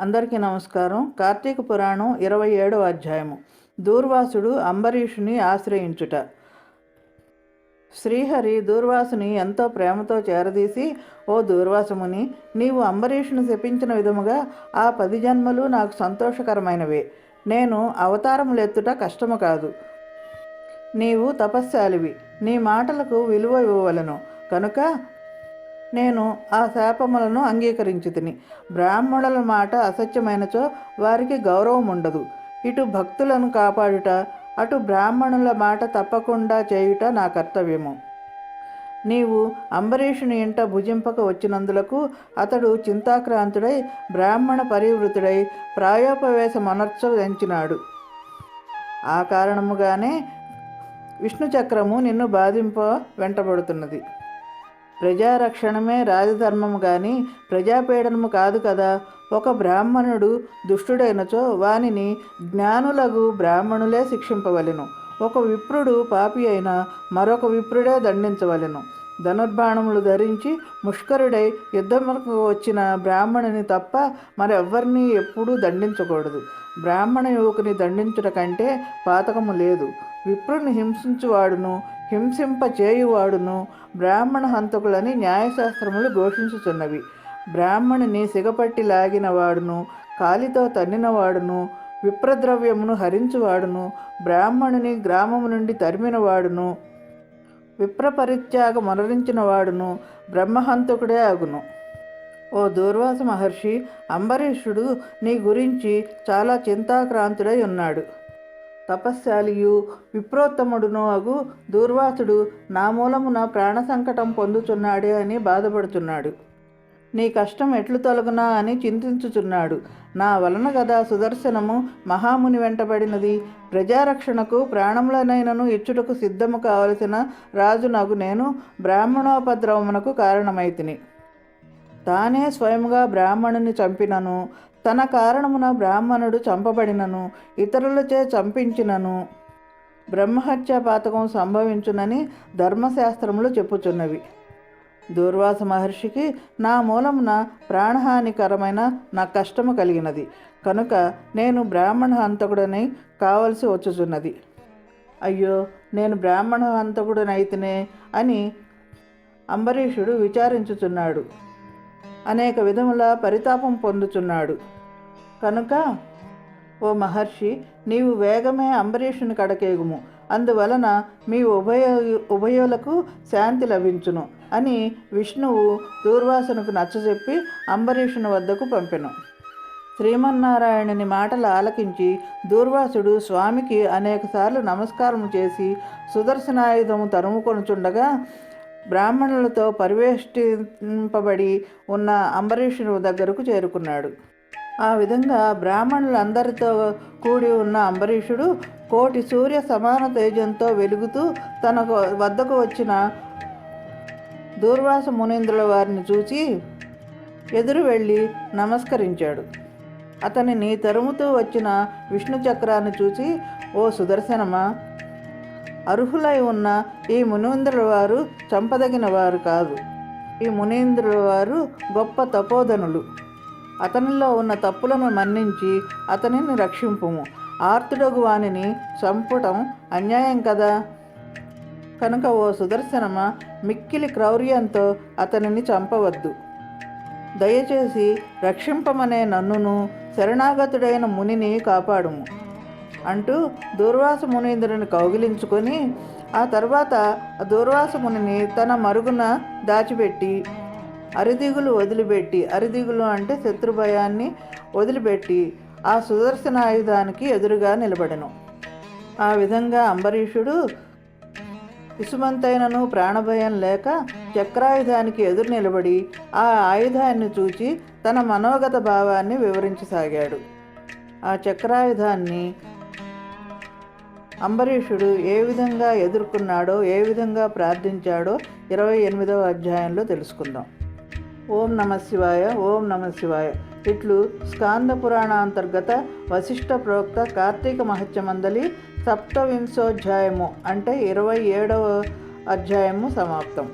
అందరికీ నమస్కారం. కార్తీక పురాణం ఇరవై ఏడవ అధ్యాయము. దూర్వాసుడు అంబరీషుని ఆశ్రయించుట. శ్రీహరి దూర్వాసుని ఎంతో ప్రేమతో చేరదీసి ఓ దూర్వాసముని నీవు అంబరీషుని శపించిన విధముగా ఆ పది జన్మలు నాకు సంతోషకరమైనవే. నేను అవతారములెత్తుట కష్టము కాదు. నీవు తపస్శాలివి. నీ మాటలకు విలువ ఇవ్వవలను. కనుక నేను ఆ శాపములను అంగీకరించి తిని. బ్రాహ్మణుల మాట అసత్యమైనచో వారికి గౌరవం ఉండదు ఇటు భక్తులను కాపాడుట అటు బ్రాహ్మణుల మాట తప్పకుండా చేయుట నా కర్తవ్యము. నీవు అంబరీషుని ఇంట భుజింపక వచ్చినందులకు అతడు చింతాక్రాంతుడై బ్రాహ్మణ పరివృతుడై ప్రాయోపవేశమనర్చంచినాడు ఆ కారణముగానే విష్ణు చక్రము నిన్ను బాధింప వెంటబడుతున్నది. ప్రజారక్షణమే రాజధర్మము కానీ ప్రజాపీడనము కాదు కదా. ఒక బ్రాహ్మణుడు దుష్టుడైనచో వానిని జ్ఞానులగు బ్రాహ్మణులే శిక్షింపవలెను. ఒక విప్రుడు పాపి అయినా మరొక విప్రుడే దండించవలెను. ధనుర్బాణములు ధరించి ముష్కరుడై యుద్ధములకు వచ్చిన బ్రాహ్మణుని తప్ప మరెవ్వరినీ ఎప్పుడూ దండించకూడదు. బ్రాహ్మణ యువకుని దండించుట కంటే పాతకము లేదు. విప్రుని హింసించువాడును హింసింప చేయువాడును బ్రాహ్మణ హంతకులని న్యాయశాస్త్రములు ఘోషించుచున్నవి. బ్రాహ్మణుని సిగపట్టి లాగిన వాడును కాలితో తన్నినవాడును విప్రద్రవ్యమును హరించువాడును బ్రాహ్మణుని గ్రామము నుండి తరిమినవాడును విప్రపరిత్యాగ మరణించిన వాడును బ్రహ్మహంతకుడే అగును. ఓ దూర్వాస మహర్షి అంబరీషుడు నీ గురించి చాలా చింతాక్రాంతుడై ఉన్నాడు. తపశ్శాలియు విప్రోత్తముడును అగు దూర్వాసుడు నా మూలమున ప్రాణ సంకటం పొందుచున్నాడే అని బాధపడుచున్నాడు. నీ కష్టం ఎట్లు తొలగునా అని చింతించుచున్నాడు. నా వలన కదా సుదర్శనము మహాముని వెంటబడినది. ప్రజారక్షణకు ప్రాణములనైనను ఇచ్చుటకు సిద్ధము కావలసిన రాజు నాకు నేను బ్రాహ్మణోపద్రవమునకు కారణమైతిని. తానే స్వయముగా బ్రాహ్మణుని చంపినను. తన కారణమున బ్రాహ్మణుడు చంపబడినను ఇతరులచే చంపించినను. బ్రహ్మహత్య పాతకం సంభవించునని ధర్మశాస్త్రములు చెప్పుచున్నవి. దూర్వాస మహర్షికి నా మూలమున ప్రాణహానికరమైన నా కష్టము కలిగినది. కనుక నేను బ్రాహ్మణ హంతకుడని కావలసి వచ్చుచున్నది. అయ్యో నేను బ్రాహ్మణ హంతకుడనైతేనే అని అంబరీషుడు విచారించుచున్నాడు. అనేక విధముల పరితాపం పొందుచున్నాడు. కనుక ఓ మహర్షి నీవు వేగమే అంబరీషుని కడకేగుము. అందువలన మీ ఉభయ ఉభయులకు శాంతి లభించును అని విష్ణువు దూర్వాసునకు నచ్చజెప్పి అంబరీషుని వద్దకు పంపెను. శ్రీమన్నారాయణుని మాటలు ఆలకించి దూర్వాసుడు స్వామికి అనేకసార్లు నమస్కారం చేసి సుదర్శనాయుధము తరుముకొనుచుండగా బ్రాహ్మణులతో పరివేష్టింపబడి ఉన్న అంబరీషుని దగ్గరకు చేరుకున్నాడు. ఆ విధంగా బ్రాహ్మణులందరితో కూడి ఉన్న అంబరీషుడు కోటి సూర్య సమాన తేజంతో వెలుగుతూ తన వద్దకు వచ్చిన దూర్వాస మునీంద్రుల వారిని చూసి ఎదురు వెళ్ళి నమస్కరించాడు. అతనిని తరుముతూ వచ్చిన విష్ణు చక్రాన్ని చూసి ఓ సుదర్శనమా అర్హులై ఉన్న ఈ మునీంద్రుల వారు చంపదగిన వారు కాదు. ఈ మునీంద్రుల వారు గొప్ప తపోధనులు. అతనిలో ఉన్న తప్పులను మన్నించి అతనిని రక్షింపుము. ఆర్తుడగు వానిని చంపటం అన్యాయం కదా? కనుక ఓ సుదర్శనమ మిక్కిలి క్రౌర్యంతో అతనిని చంపవద్దు. దయచేసి రక్షింపమనే నన్నును శరణాగతుడైన మునిని కాపాడుము. అంటూ దూర్వాస మునీంద్రుని కౌగిలించుకొని ఆ తర్వాత దూర్వాస మునిని తన మరుగున దాచిపెట్టి అరిదిగులు వదిలిపెట్టి అరిదిగులు అంటే శత్రుభయాన్ని వదిలిపెట్టి ఆ సుదర్శన ఆయుధానికి ఎదురుగా నిలబడను. ఆ విధంగా అంబరీషుడు ఇసుమంతైనను ప్రాణభయం లేక చక్రాయుధానికి ఎదురు నిలబడి ఆ ఆయుధాన్ని చూచి తన మనోగత భావాన్ని వివరించసాగాడు. ఆ చక్రాయుధాన్ని అంబరీషుడు ఏ విధంగా ఎదుర్కొన్నాడో ఏ విధంగా ప్రార్థించాడో ఇరవై ఎనిమిదవ అధ్యాయంలో తెలుసుకుందాం. ఓం నమ శివాయ ఓం నమ శివాయ. ఇట్లు స్కాంద పురాణాంతర్గత వశిష్ఠ ప్రోక్త కార్తీక మహత్యమందలి సప్తవింశోధ్యాయము అంటే ఇరవై ఏడవ అధ్యాయము సమాప్తం.